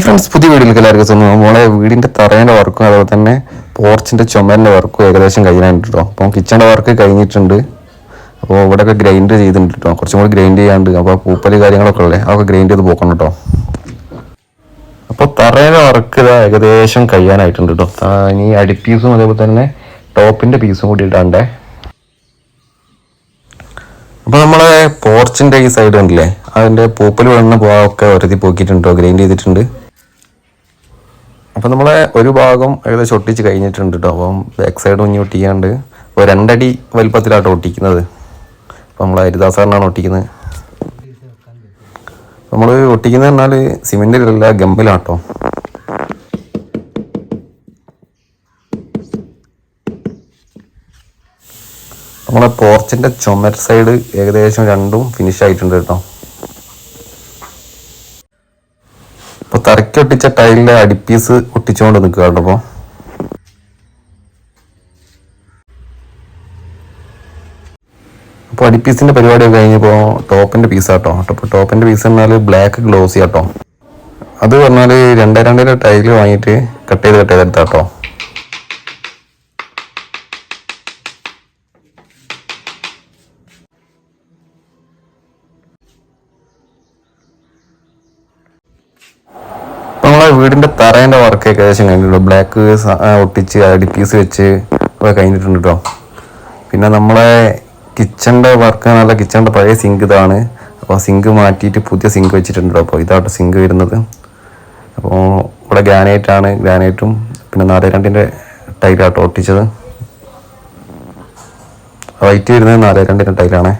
Hi friends പുതിയ വീഡിയോയിലേക്ക് എല്ലാവർക്കും സ്വന്തം നമ്മളെ വീടിന്റെ തറേന്റെ വർക്കും അതുപോലെ തന്നെ പോർച്ചിന്റെ ചുമരിന്റെ വർക്കും ഏകദേശം കഴിയാനുണ്ട് അപ്പോൾ അപ്പം കിച്ചണിന്റെ വർക്ക് കഴിഞ്ഞിട്ടുണ്ട്. അപ്പോൾ ഇവിടെയൊക്കെ ഗ്രൈൻഡ് ചെയ്തിട്ടുണ്ട് കേട്ടോ. കുറച്ചും കൂടി ഗ്രൈൻഡ് ചെയ്യാണ്ട് അപ്പോൾ പൂപ്പൽ കാര്യങ്ങളൊക്കെ ഉള്ളേ അതൊക്കെ ഗ്രൈൻഡ് ചെയ്ത് പോക്കണം കേട്ടോ. അപ്പോൾ തറയുടെ വർക്ക് ഇതാ ഏകദേശം കഴിയാനായിട്ടുണ്ട് കേട്ടോ. ഇനി അടിപ്പീസും അതേപോലെ തന്നെ ടോപ്പിന്റെ പീസും കൂടി ഇടാണ്ടേ. അപ്പോൾ നമ്മളെ പോർച്ചിന്റെ ഈ സൈഡ് ഉണ്ടല്ലേ അതിന്റെ പൂപ്പൽ വീഴുന്ന പോകാനൊക്കെ ഒരതി പോക്കിയിട്ടുണ്ടോ ഗ്രൈൻഡ് ചെയ്തിട്ടുണ്ട്. അപ്പൊ നമ്മളെ ഒരു ഭാഗം ഏകദേശം ഒട്ടിച്ച് കഴിഞ്ഞിട്ടുണ്ട് കേട്ടോ അപ്പം ബാക്ക് സൈഡ് കുഞ്ഞി ഒട്ടിക്കാണ്ട് അപ്പോൾ രണ്ടടി വലിപ്പത്തിലാട്ടോ ഒട്ടിക്കുന്നത്. അപ്പം നമ്മൾ ഹരിദാസാറിനാണ് ഒട്ടിക്കുന്നത്. നമ്മൾ ഒട്ടിക്കുന്നത് പറഞ്ഞാൽ സിമെന്റിലല്ല ഗമ്പിലാട്ടോ നമ്മളെ പോർച്ചിന്റെ ചുമർ സൈഡ് ഏകദേശം രണ്ടും ഫിനിഷ് ആയിട്ടുണ്ട് കേട്ടോ അപ്പൊ തറയ്ക്ക് ഒട്ടിച്ച ടൈലിന്റെ അടിപ്പീസ് ഒട്ടിച്ചുകൊണ്ട് നിൽക്കുക കേട്ടോ അപ്പൊ അപ്പോൾ അടിപ്പീസിന്റെ പരിപാടിയൊക്കെ കഴിഞ്ഞപ്പോൾ ടോപ്പിന്റെ പീസ് ആട്ടോ അപ്പോൾ ടോപ്പിന്റെ പീസ് എന്നാൽ ബ്ലാക്ക് ഗ്ലോസി ആട്ടോ അത് പറഞ്ഞാൽ രണ്ടേ രണ്ടര ടൈൽ വാങ്ങിയിട്ട് കട്ട് ചെയ്ത് കട്ട്. ചെയ്തെടുത്താട്ടോ ഇപ്പൊ നമ്മളെ വീടിന്റെ തറേന്റെ വർക്ക് ഏകദേശം കഴിഞ്ഞിട്ടുണ്ട് ബ്ലാക്ക് ഒട്ടിച്ച് അടിപ്പീസ് വെച്ച് ഒക്കെ കഴിഞ്ഞിട്ടുണ്ട് കേട്ടോ പിന്നെ നമ്മളെ കിച്ചണിന്റെ വർക്ക് നല്ല കിച്ചണിന്റെ പഴയ സിങ്ക് ഇതാണ്. അപ്പോൾ സിങ്ക് മാറ്റിയിട്ട് പുതിയ സിങ്ക് വെച്ചിട്ടുണ്ട് അപ്പോൾ ഇതാട്ട് സിങ്ക് വരുന്നത്. അപ്പോൾ ഇവിടെ ഗ്രാനൈറ്റ് ആണ്. ഗ്രാനൈറ്റും പിന്നെ നാല് രണ്ടിന്റെ ടൈലാട്ടോ ഒട്ടിച്ചത്. റൈറ്റ് വരുന്നത് നാല് രണ്ടിന്റെ ടൈലാണേ